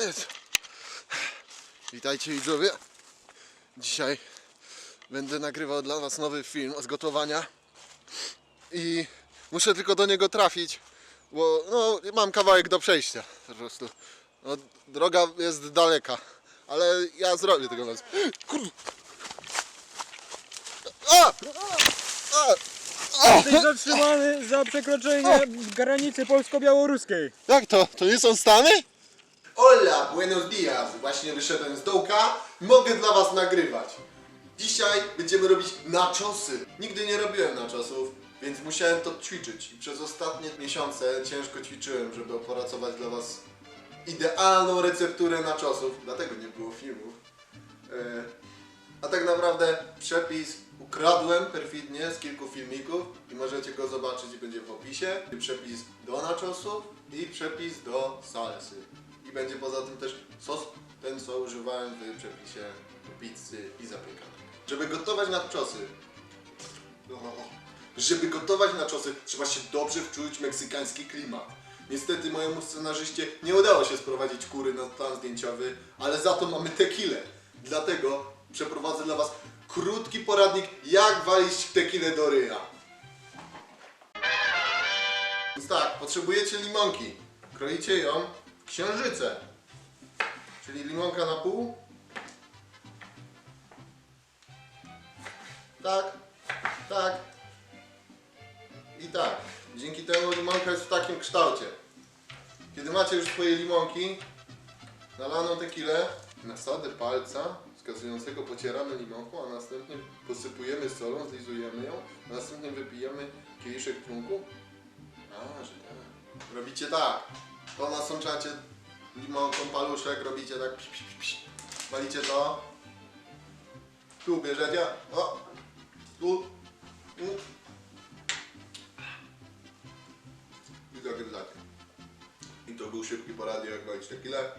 Jest. Witajcie widzowie. Dzisiaj będę nagrywał dla Was nowy film z gotowania i muszę tylko do niego trafić, bo no, mam kawałek do przejścia po prostu. No, droga jest daleka, ale ja zrobię tego was. Kurde. A! A! Jesteś zatrzymany za przekroczenie granicy polsko-białoruskiej. Jak to? To nie są Stany? Hola, buenos dias. Właśnie wyszedłem z dołka. Mogę dla was nagrywać. Dzisiaj będziemy robić naczosy. Nigdy nie robiłem naczosów, więc musiałem to ćwiczyć. I przez ostatnie miesiące ciężko ćwiczyłem, żeby opracować dla was idealną recepturę naczosów. Dlatego nie było filmów. E, A tak naprawdę przepis ukradłem perfidnie z kilku filmików i możecie go zobaczyć, będzie w opisie. Przepis do naczosów i przepis do salsy. I będzie poza tym też sos, ten co używałem w przepisie do pizzy i zapiekanek. Żeby gotować naczosy, żeby gotować naczosy, trzeba się dobrze wczuć w meksykański klimat. Niestety mojemu scenarzyście nie udało się sprowadzić kury na plan zdjęciowy, ale za to mamy tequilę. Dlatego przeprowadzę dla Was krótki poradnik, jak walić tequilę do ryja. Więc tak, potrzebujecie limonki. Kroicie ją księżyce. Czyli limonka na pół. Tak, tak, i tak, dzięki temu limonka jest w takim kształcie. Kiedy macie już swoje limonki, nalaną tequilę, nasadę palca wskazującego pocieramy limonką, a następnie posypujemy solą, zlizujemy ją, a następnie wypijamy kieliszek trunku. A, że tak. Robicie tak, to nasączacie limonką paluszek, robicie tak, psz, psz, psz, walicie to, tu bierzecie, o, tu, tu, i zagryzacie. I to był szybki poradnik jak walić tequilę.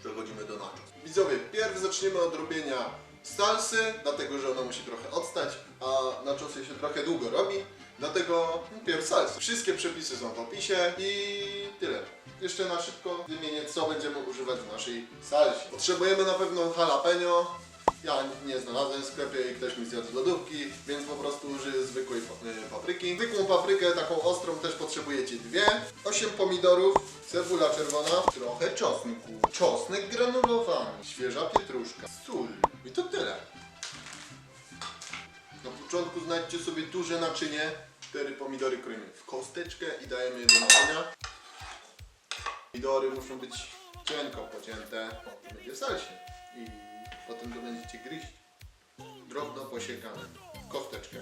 Przechodzimy do nachos. Widzowie, pierw zaczniemy od robienia salsy, dlatego że ona musi trochę odstać, a nachosy się trochę długo robi. Dlatego pierw salsy. Wszystkie przepisy są w opisie i tyle. Jeszcze na szybko wymienię, co będziemy używać w naszej salsie. Potrzebujemy na pewno jalapeno. Ja nie znalazłem w sklepie i ktoś mi zjadł z lodówki, więc po prostu użyję zwykłej y, papryki. Zwykłą paprykę, taką ostrą, też potrzebujecie dwie. 8 pomidorów, cebula czerwona, trochę czosnku, czosnek granulowany, świeża pietruszka, sól. I to tyle. Na początku znajdźcie sobie duże naczynie. Cztery pomidory kroimy w kosteczkę i dajemy je do naczynia. Pomidory muszą być cienko pocięte. To będzie w salsie. I potem to będziecie gryźć. Drobno posiekane. w Kosteczkę.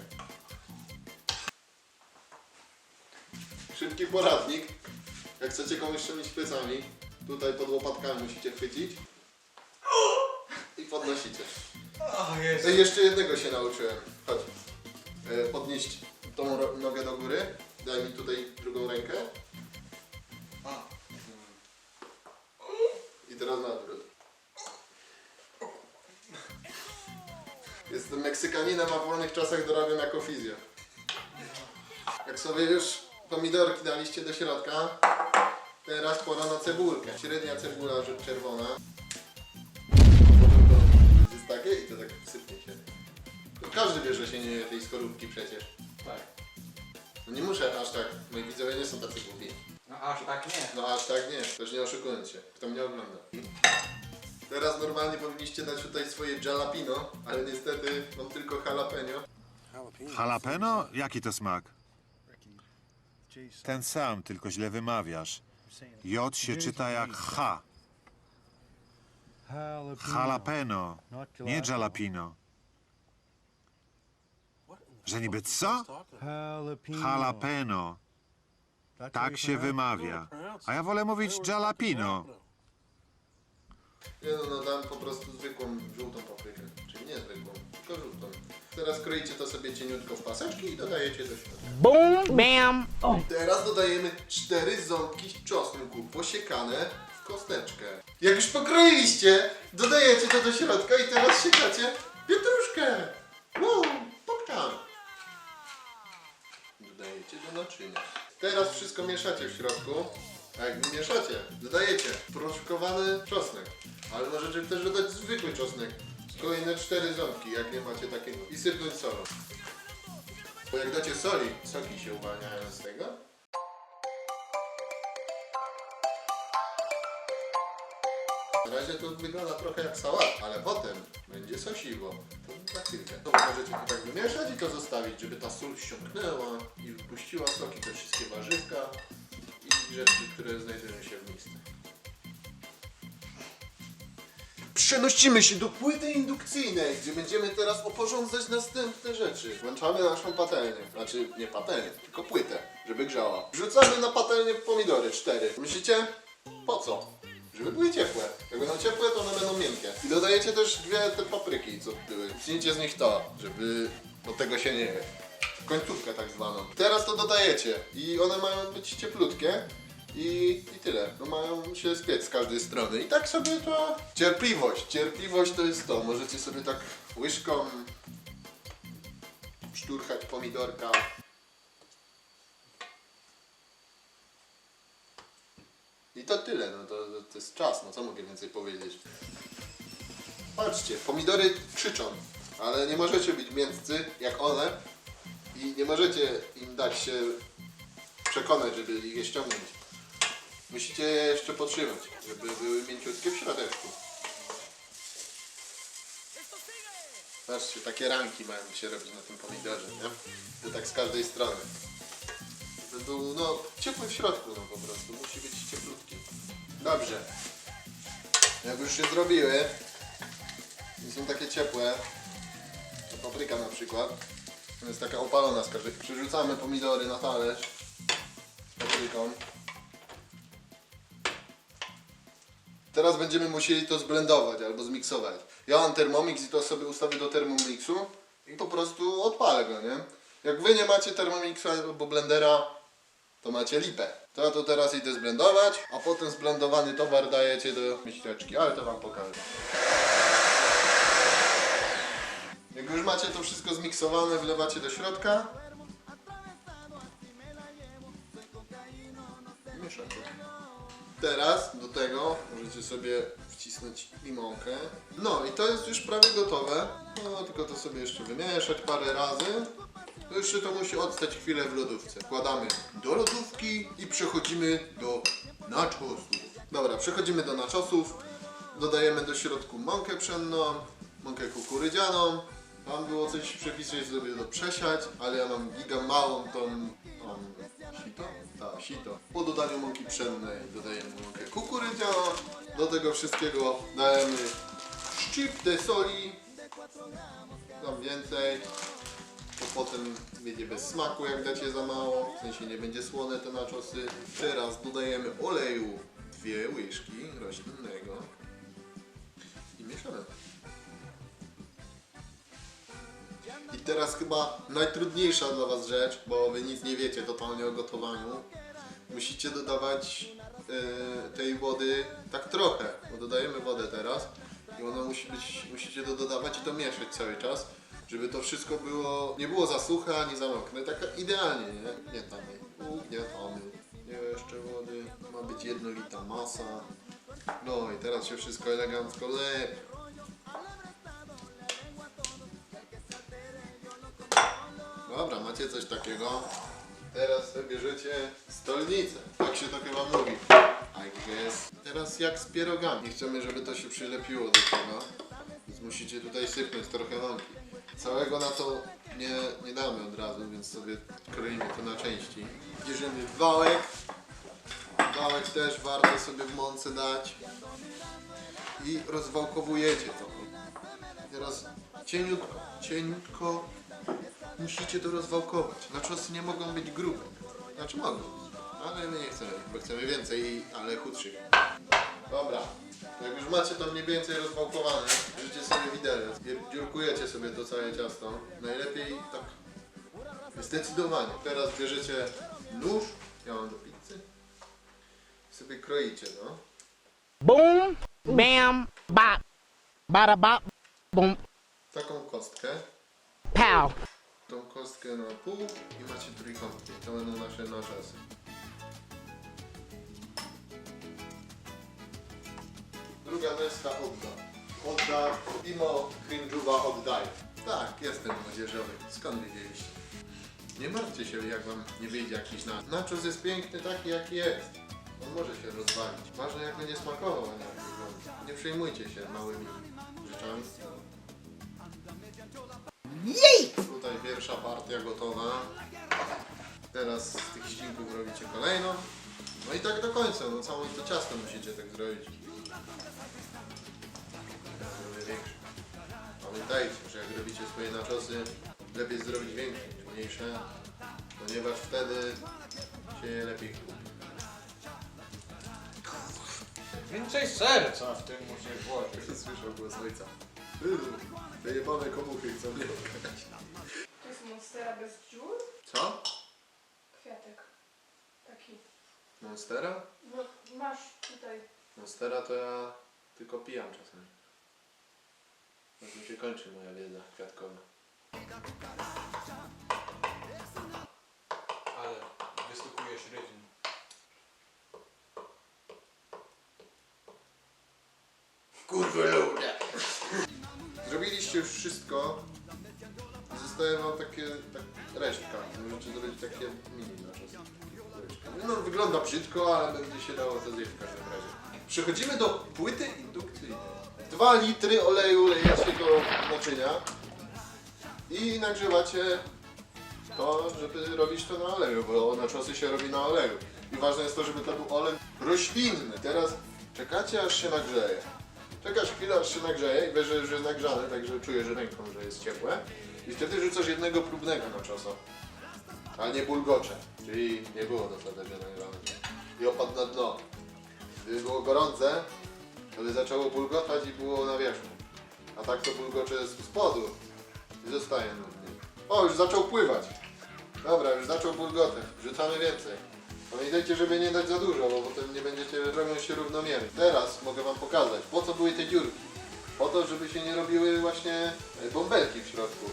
Szybki poradnik. Jak chcecie komuś strzelić plecami, tutaj pod łopatkami musicie chwycić. I podnosicie. O. No i jeszcze jednego się nauczyłem. Chodź. E, podnieść tą ro- nogę do góry. Daj mi tutaj drugą rękę. Jestem Meksykaninem, a w wolnych czasach dorabiam jako fizjo. Jak sobie już pomidorki daliście do środka, teraz pora na cebulkę. Średnia cebula czerwona. Jest takie i to tak sypnie się. To każdy wie, że się nie je tej skorupki przecież. Tak. No nie muszę aż tak, moi widzowie nie są tacy głupi. No aż tak nie. No aż tak nie, też nie oszukujmy się, kto mnie ogląda. Teraz normalnie powinniście dać tutaj swoje jalapino, ale niestety mam tylko jalapeno. Jalapeno? Jaki to smak? Ten sam, tylko źle wymawiasz. J się czyta jak H. Jalapeno, nie jalapino. Że niby co? Jalapeno. Tak się wymawia. A ja wolę mówić jalapino. Nie no, no dam po prostu zwykłą żółtą paprykę, czyli nie zwykłą, tylko żółtą. Teraz kroicie to sobie cieniutko w paseczki i dodajecie do środka. Bam! Teraz dodajemy cztery ząbki czosnku posiekane w kosteczkę. Jak już pokroiliście, dodajecie to do środka i teraz siekacie pietruszkę. Wow, pokczam. Dodajecie do naczynia. Teraz wszystko mieszacie w środku. A jak wymieszacie, dodajecie proszkowany czosnek. Ale możecie też dodać zwykły czosnek. Kolejne cztery ząbki, jak nie macie takiego. I sypnąć solą. Bo jak dacie soli, soki się uwalniają z tego. Na razie to wygląda trochę jak sałat, ale potem będzie sosiwo. To za chwilkę. To możecie to tak wymieszać i to zostawić, żeby ta sól ściągnęła i wpuściła soki, te wszystkie warzywka i rzeczy, które znajdują się w miksce. Przenosimy się do płyty indukcyjnej, gdzie będziemy teraz oporządzać następne rzeczy. Włączamy naszą patelnię, znaczy nie patelnię, tylko płytę, żeby grzała. Wrzucamy na patelnię pomidory, cztery. Myślicie? Po co? Żeby były ciepłe. Jak będą ciepłe, to one będą miękkie. I dodajecie też dwie te papryki, co były. Wciśnijcie z nich to, żeby do tego się nie je. Końcówkę tak zwaną. Teraz to dodajecie i one mają być cieplutkie. I, I tyle. No mają się spiec z każdej strony. I tak sobie to... Cierpliwość. Cierpliwość to jest to. Możecie sobie tak łyżką szturchać pomidorka. I to tyle, no to, to jest czas, no co mogę więcej powiedzieć. Patrzcie, pomidory krzyczą, ale nie możecie być mięscy jak one i nie możecie im dać się przekonać, żeby je ściągnąć. Musicie je jeszcze potrzymać, żeby były mięciutkie w środeczku. Patrzcie, takie ranki mają się robić na tym pomidorze, nie? To tak z każdej strony. Będą, no, ciepły w środku, no po prostu. Musi być cieplutki. Dobrze. Jak już się zrobiły i są takie ciepłe, to papryka na przykład, to jest taka opalona z każdej. Przerzucamy pomidory na talerz z papryką. Teraz będziemy musieli to zblendować albo zmiksować. Ja mam Thermomix i to sobie ustawię do Thermomixu i po prostu odpalę go, nie? Jak wy nie macie Thermomixa albo blendera, to macie lipę. To ja to teraz idę zblendować, a potem zblendowany towar dajecie do miśteczki, ale to wam pokażę. Jak już macie to wszystko zmiksowane, wlewacie do środka. Mieszacie. Teraz do tego możecie sobie wcisnąć limonkę. No i to jest już prawie gotowe. No tylko to sobie jeszcze wymieszać parę razy. To jeszcze to musi odstać chwilę w lodówce. Wkładamy do lodówki i przechodzimy do nachosów. Dobra, przechodzimy do nachosów. Dodajemy do środku mąkę pszenną, mąkę kukurydzianą. Tam było coś w przepisie, że sobie to przesiać, ale ja mam giga małą tą, sito. Po dodaniu mąki pszennej dodajemy mąkę kukurydzianą. Do tego wszystkiego dajemy szczyptę soli. Tam więcej to potem będzie bez smaku jak dacie za mało, w sensie nie będzie słone te naczosy. Teraz dodajemy oleju dwie łyżki roślinnego i mieszamy. I teraz chyba najtrudniejsza dla Was rzecz, bo Wy nic nie wiecie totalnie o gotowaniu. Musicie dodawać e, tej wody tak trochę, bo dodajemy wodę teraz i ona musi być, musicie to dodawać i to mieszać cały czas, żeby to wszystko było, nie było za suche ani za mokre, tak idealnie, nie? Nie tam, ugniatamy, jeszcze wody, ma być jednolita masa. No i teraz się wszystko elegancko leje. Dobra, macie coś takiego. Teraz sobie bierzecie stolnicę. Tak się to chyba mówi. I guess. Teraz jak z pierogami. Chcemy, żeby to się przylepiło do tego. Więc musicie tutaj sypnąć trochę mąki. Całego na to nie, nie damy od razu, więc sobie kroimy to na części. Bierzemy wałek. Wałek też warto sobie w mące dać. I rozwałkowujecie to. Teraz cieniutko, cieniutko musicie to rozwałkować. Naczosy nie mogą być grube. Znaczy mogą, ale my nie chcemy, bo chcemy więcej, ale chudszych. Dobra, jak już macie to mniej więcej rozwałkowane, bierzecie sobie widelec, dziurkujecie sobie to całe ciasto. Najlepiej tak zdecydowanie. Teraz bierzecie nóż, ja mam do pizzy, i sobie kroicie, no. Boom, bam, bop, bada bop, boom, Taką kostkę, pow. Tą kostkę na pół i macie trójkątki. To będą nasze naczosy. druga deska odda. Odda, mimo cringe'uwa oddaje. Tak, jestem młodzieżowy. Skąd wiedzieliście? Nie martwcie się, jak wam nie wyjdzie jakiś na. Nachos jest piękny taki, jaki jest. On może się rozwalić. Ważne, jak będzie smakował, a nie jak wygląda. Nie przejmujcie się małymi rzeczami. Tutaj pierwsza partia gotowa. Teraz z tych ścinków robicie kolejną. No i tak do końca, no całe to ciasto musicie tak zrobić. Pamiętajcie, że jak robicie swoje naczosy, lepiej zrobić większe niż mniejsze, ponieważ wtedy się je lepiej kupi. Więcej serca w tym musisz włożyć. Słyszał głos ojca. Wyjebane komuchy chcą mnie okraść. Monstera bez dziur? Co? Kwiatek. Taki. Monstera? No, masz tutaj. Monstera to ja tylko pijam czasami. Na tym się kończy moja wiedza kwiatkowa. Ale wystukujesz rytm. Kurwy ludzie! Zrobiliście już wszystko. Zostaje wam takie tak, resztka. Możecie zrobić takie mini na czas. No wygląda brzydko, ale będzie się dało to zjeść w każdym razie. Przechodzimy do płyty indukcyjnej. 2 litry oleju lejecie do naczynia i nagrzewacie to, żeby robić to na oleju, bo naczosy się robi na oleju. I ważne jest to, żeby to był olej roślinny. Teraz czekacie aż się nagrzeje. Czekasz chwilę, aż się nagrzeje i wiesz, że już jest nagrzane, także czujesz ręką, że jest ciepłe. I wtedy rzucasz jednego próbnego na czosa. Ale nie bulgocze, czyli nie było dostatecznie nagrzane. I opadł na dno. Gdyby było gorące, to by zaczęło bulgotać i było na wierzchu. A tak to bulgocze z spodu i zostaje na dnie. O, już zaczął pływać. Dobra, już zaczął bulgotać. Wrzucamy więcej. Pamiętajcie, żeby nie dać za dużo, bo potem nie będziecie robią się równomiernie. Teraz mogę wam pokazać, po co były te dziurki. Po to, żeby się nie robiły właśnie e, bąbelki w środku.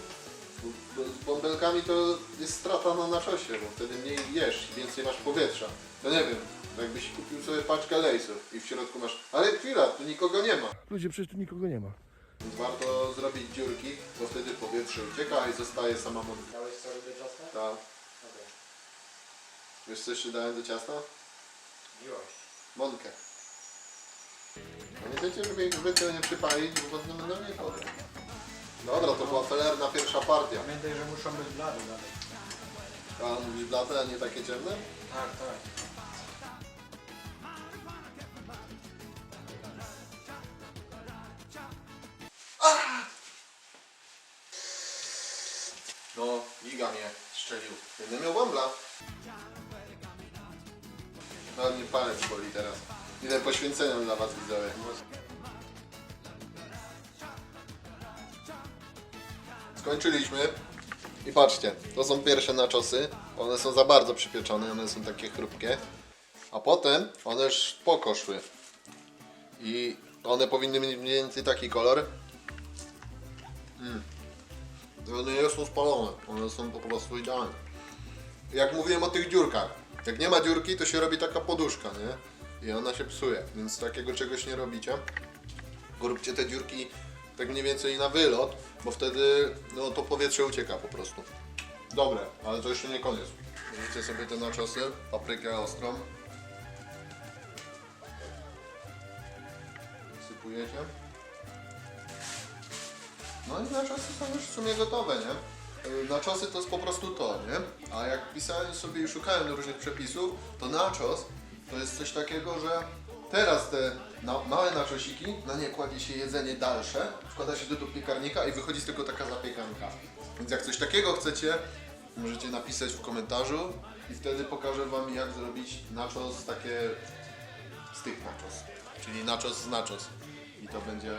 Bo- Z bąbelkami to jest strata na naczosie, bo wtedy mniej jesz, więcej masz powietrza. No nie wiem, jakbyś kupił sobie paczkę lejsów i w środku masz... Ale chwila, tu nikogo nie ma. Ludzie, przecież tu nikogo nie ma. Więc warto zrobić dziurki, bo wtedy powietrze ucieka i zostaje sama mąka. Dałeś sobie do ciasta? Tak. Wiesz co jeszcze dałem do ciasta? Miłość. Mąkę. Pamiętajcie, żeby ich zbytnio nie przypalić, bo potem będą nie chodzą. Dobra, to była felerna pierwsza partia. Pamiętaj, że muszą być blady dalej. A mówisz blate, a nie takie ciemne? Tak, tak. No, giga mnie strzelił. Będę miał bąbla. No mnie palec boli teraz. Idę poświęcenia dla was widzowie. Skończyliśmy. I patrzcie, to są pierwsze naczosy. One są za bardzo przypieczone, one są takie chrupkie. A potem one już pokoszły. I one powinny mieć mniej więcej taki kolor. One nie są spalone, one są po prostu idealne. Jak mówiłem o tych dziurkach, jak nie ma dziurki, to się robi taka poduszka, nie? I ona się psuje, więc takiego czegoś nie robicie. Róbcie te dziurki tak mniej więcej na wylot, bo wtedy no, to powietrze ucieka po prostu. Dobre, ale to jeszcze nie koniec. Wrzućcie sobie te naczosy, paprykę ostrą. Sypujecie. No i naczosy są już w sumie gotowe, nie? Yy, Naczosy to jest po prostu to, nie? A jak pisałem sobie i szukałem różnych przepisów, to nachos to jest coś takiego, że teraz te na, małe naczosiki, na nie kładzie się jedzenie dalsze, wkłada się do, do piekarnika i wychodzi tego taka zapiekanka. Więc jak coś takiego chcecie, możecie napisać w komentarzu i wtedy pokażę wam jak zrobić nachos takie z tych nachos. Czyli nachos z nachos. I to będzie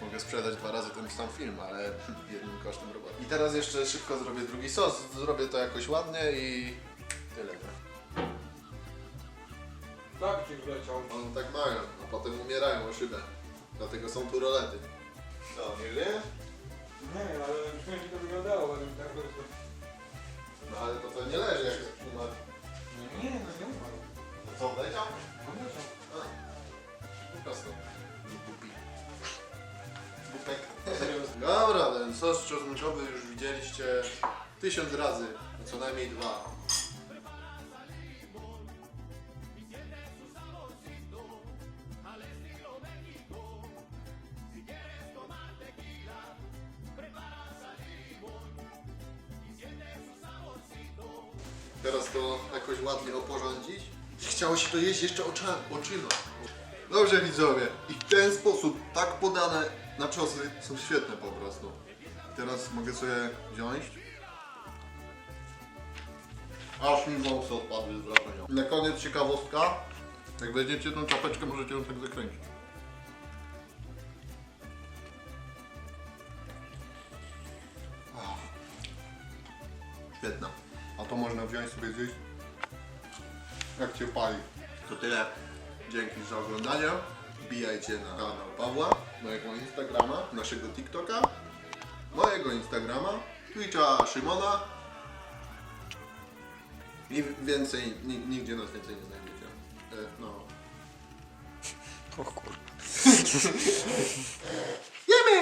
Mogę sprzedać dwa razy ten sam film, ale jednym kosztem roboty. I teraz jeszcze szybko zrobię drugi sos. Zrobię to jakoś ładnie i tyle. Tak, ci wleciał. on tak mają, a potem umierają o szybę. Dlatego są tu rolety. No, nie wiem. Nie, ale jak to wyglądało, ale tak to... No ale to nie leży jak umarł. No nie, no nie umarł. No co, wleciał? No wleciał. Po prostu. Bupi. Bupek. Dobra, ten sos czosnkowy już widzieliście tysiąc razy, co najmniej dwa. Teraz to jakoś ładnie oporządzić. Chciało się to jeść jeszcze oczami, oczyma. Dobrze widzowie, i w ten sposób tak podane naczosy są świetne po prostu. Teraz mogę sobie wziąć. Aż mi wąsy odpadły z wrażenia. Na koniec ciekawostka. Jak weźmiecie tą czapeczkę, możecie ją tak zakręcić. Świetna. A to można wziąć sobie zjeść jak cię pali. To tyle. Dzięki za oglądanie. Wbijajcie na kanał Pawła, mojego Instagrama, naszego TikToka, mojego Instagrama, Twitcha Szymona. I więcej, ni- nigdzie nas więcej nie znajdziecie. E, no. O kurwa.